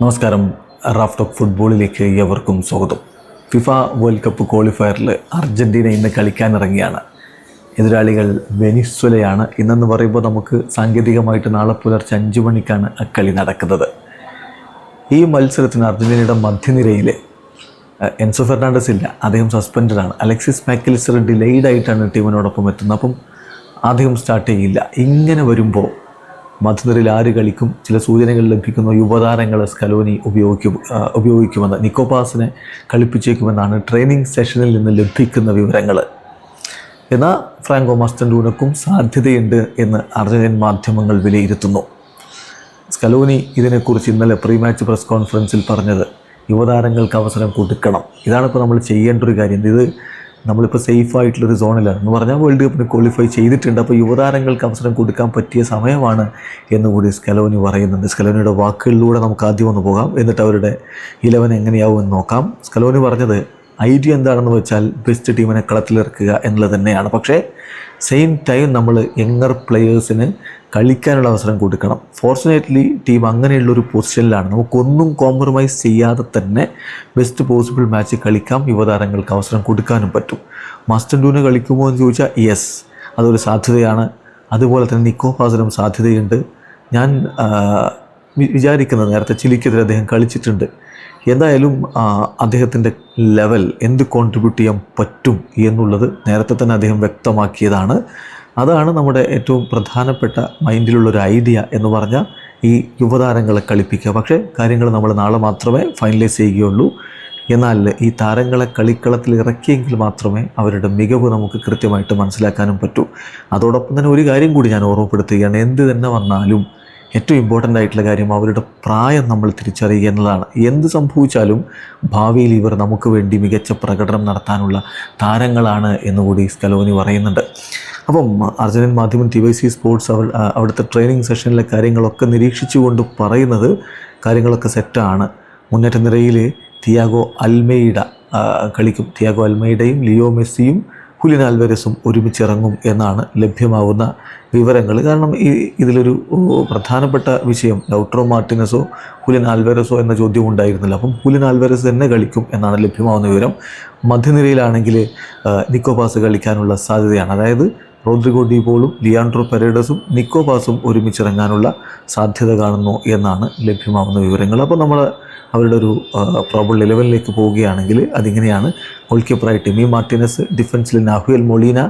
നമസ്കാരം. Raf talk ഫുട്ബോളിലേക്ക് ഏവർക്കും സ്വാഗതം. ഫിഫ വേൾഡ് കപ്പ് ക്വാളിഫയറിൽ അർജന്റീന ഇന്ന് കളിക്കാനിറങ്ങിയാണ്. എതിരാളികൾ വെനിസ്വലയാണ്. ഇന്നെന്ന് പറയുമ്പോൾ നമുക്ക് സാങ്കേതികമായിട്ട് നാളെ പുലർച്ചെ അഞ്ച് മണിക്കാണ് കളി നടക്കുന്നത്. ഈ മത്സരത്തിന് അർജന്റീനയുടെ മധ്യനിരയിൽ എൻസോ ഫെർണാണ്ടസ് ഇല്ല. അദ്ദേഹം സസ്പെൻഡഡ് ആണ്. അലക്സിസ് മാക്കലിസ്റ്റർ ഡിലേഡ് ആയിട്ടാണ് ടീമിനോടൊപ്പം എത്തുന്നത്. അപ്പം ആദ്യം സ്റ്റാർട്ട് ചെയ്യില്ല. ഇങ്ങനെ വരുമ്പോൾ മധ്യനിരയിൽ ആര് കളിക്കും? ചില സൂചനകൾ ലഭിക്കുന്ന. യുവതാരങ്ങൾ സ്കലോനി ഉപയോഗിക്കും ഉപയോഗിക്കുമെന്ന്. നിക്കോപാസിനെ കളിപ്പിച്ചേക്കുമെന്നാണ് ട്രെയിനിങ് സെഷനിൽ നിന്ന് ലഭിക്കുന്ന വിവരങ്ങൾ എന്നാൽ ഫ്രാങ്കോ മസ്റ്റൻഡൂനക്കും സാധ്യതയുണ്ട് എന്ന് അർജന്റീൻ മാധ്യമങ്ങൾ വിലയിരുത്തുന്നു. സ്കലോനി ഇതിനെക്കുറിച്ച് ഇന്നലെ പ്രീ മാച്ച് പ്രസ് കോൺഫറൻസിൽ പറഞ്ഞത് യുവതാരങ്ങൾക്ക് അവസരം കൊടുക്കണം. ഇതാണ് ഇപ്പോൾ നമ്മൾ ചെയ്യേണ്ട ഒരു കാര്യം. ഇത് നമ്മളിപ്പോൾ സേഫ് ആയിട്ടുള്ളൊരു സോണിലാണ് എന്ന് പറഞ്ഞാൽ വേൾഡ് കപ്പിന് ക്വാളിഫൈ ചെയ്തിട്ടുണ്ട്. അപ്പോൾ യുവതാരങ്ങൾക്ക് അവസരം കൊടുക്കാൻ പറ്റിയ സമയമാണ് എന്നുകൂടി സ്കലോനി പറയുന്നുണ്ട്. സ്കലോനിയുടെ വാക്കുകളിലൂടെ നമുക്ക് ആദ്യം ഒന്ന് പോകാം. എന്നിട്ട് അവരുടെ ഇലവൻ എങ്ങനെയാവും എന്ന് നോക്കാം. സ്കലോനി പറഞ്ഞത് ഐഡിയ എന്താണെന്ന് വെച്ചാൽ ബെസ്റ്റ് ടീമിനെ കളത്തിലിറക്കുക എന്നുള്ളത് തന്നെയാണ്. പക്ഷേ സെയിം ടൈം നമ്മൾ യങ്ങർ പ്ലെയേഴ്സിന് കളിക്കാനുള്ള അവസരം കൊടുക്കണം. ഫോർച്ചുനേറ്റ്ലി ടീം അങ്ങനെയുള്ളൊരു പൊസിഷനിലാണ് നമുക്കൊന്നും കോംപ്രമൈസ് ചെയ്യാതെ തന്നെ ബെസ്റ്റ് പോസിബിൾ മാച്ച് കളിക്കാം യുവതാരങ്ങൾക്ക് അവസരം കൊടുക്കാനും പറ്റും. മസ്റ്റൻഡൂന് കളിക്കുമോ എന്ന് ചോദിച്ചാൽ യെസ് അതൊരു സാധ്യതയാണ്. അതുപോലെ തന്നെ നിക്കോ ഫാസിനും സാധ്യതയുണ്ട്. ഞാൻ വിചാരിക്കുന്നത് നേരത്തെ ചിലിക്കെതിരെ അദ്ദേഹം കളിച്ചിട്ടുണ്ട്. എന്തായാലും അദ്ദേഹത്തിന്റെ ലെവൽ എന്ത് കോൺട്രിബ്യൂട്ട് ചെയ്യാൻ പറ്റും എന്നുള്ളത് നേരത്തെ തന്നെ അദ്ദേഹം വ്യക്തമാക്കിയതാണ്. അതാണ് നമ്മുടെ ഏറ്റവും പ്രധാനപ്പെട്ട മൈൻഡിലുള്ളൊരു ഐഡിയ എന്ന് പറഞ്ഞാൽ ഈ യുവതാരങ്ങളെ കളിപ്പിക്കുക. പക്ഷേ കാര്യങ്ങൾ നമ്മൾ നാളെ മാത്രമേ ഫൈനലൈസ് ചെയ്യുകയുള്ളൂ. എന്നാൽ ഈ താരങ്ങളെ കളിക്കളത്തിൽ ഇറക്കിയെങ്കിൽ മാത്രമേ അവരുടെ മികവ് നമുക്ക് കൃത്യമായിട്ട് മനസ്സിലാക്കാനും പറ്റൂ. അതോടൊപ്പം തന്നെ ഒരു കാര്യം കൂടി ഞാൻ ഓർമ്മപ്പെടുത്തുകയാണ്. എന്ത് തന്നെ വന്നാലും ഏറ്റവും ഇമ്പോർട്ടന്റ് ആയിട്ടുള്ള കാര്യം അവരുടെ പ്രായം നമ്മൾ തിരിച്ചറിയുക എന്നതാണ്. എന്ത് സംഭവിച്ചാലും ഭാവിയിൽ ഇവർ നമുക്ക് വേണ്ടി മികച്ച പ്രകടനം നടത്താനുള്ള താരങ്ങളാണ് എന്നുകൂടി സ്കലോനി പറയുന്നുണ്ട്. അപ്പം അർജന്റീൻ മാധ്യമം ടി വൈ സി സ്പോർട്സ് അവ അവിടുത്തെ ട്രെയിനിങ് സെഷനിലെ കാര്യങ്ങളൊക്കെ നിരീക്ഷിച്ചുകൊണ്ട് പറയുന്നത് കാര്യങ്ങളൊക്കെ സെറ്റാണ് മുന്നേറ്റ നിരയിൽ തിയാഗോ അൽമെയ്ഡ ആ, കളിക്കും. തിയാഗോ അൽമെയ്ഡയും ലിയോ മെസ്സിയും ഹുലിൻ ആൽവരസും ഒരുമിച്ചിറങ്ങും എന്നാണ് ലഭ്യമാവുന്ന വിവരങ്ങൾ. കാരണം ഈ ഇതിലൊരു പ്രധാനപ്പെട്ട വിഷയം ലൗട്രോ മാർട്ടിനസോ ഹുലിൻ ആൽവരസോ എന്ന ചോദ്യം ഉണ്ടായിരുന്നില്ല. അപ്പം ഹുലിൻ ആൽവരസ് തന്നെ കളിക്കും എന്നാണ് ലഭ്യമാവുന്ന വിവരം. മധ്യനിരയിലാണെങ്കിൽ നിക്കോപാസ് കളിക്കാനുള്ള സാധ്യതയാണ്. അതായത് റോദ്രിഗോ ഡിപോളും ലിയാൻഡ്രോ പെരേഡസും നിക്കോപാസും ഒരുമിച്ചിറങ്ങാനുള്ള സാധ്യത കാണുന്നു എന്നാണ് ലഭ്യമാവുന്ന വിവരങ്ങൾ. അപ്പോൾ നമ്മൾ അവരുടെ ഒരു പ്രോബിൾ ലെവലിലേക്ക് പോവുകയാണെങ്കിൽ അതിങ്ങനെയാണ്. ഗോൾ കീപ്പറായി ടിമി Martinez ഡിഫൻസിൽ Nahuel Molina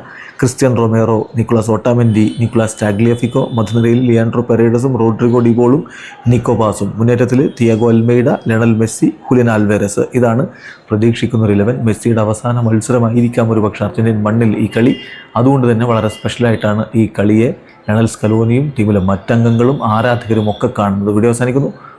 Cristian Romero Nicolas Otamendi Nicolas Tagliafico മധുനിരയിൽ Leandro പെരേഡസും റോഡ്രിഗോ ഡിബോളും നിക്കോബാസും മുന്നേറ്റത്തിൽ Thiago Almada Lionel Messi Julian Alvarez. ഇതാണ് പ്രതീക്ഷിക്കുന്ന ഒരു ഇലവൻ മെസ്സിയുടെ അവസാന മത്സരമായിരിക്കാം ഒരു പക്ഷേ അർജന്റീൻ മണ്ണിൽ ഈ കളി. അതുകൊണ്ട് തന്നെ വളരെ സ്പെഷ്യലായിട്ടാണ് ഈ കളിയെ ലണൽ സ്കലോനിയും ടീമിലെ മറ്റംഗങ്ങളും ആരാധകരും ഒക്കെ കാണുന്നത്. വീഡിയോ അവസാനിക്കുന്നു.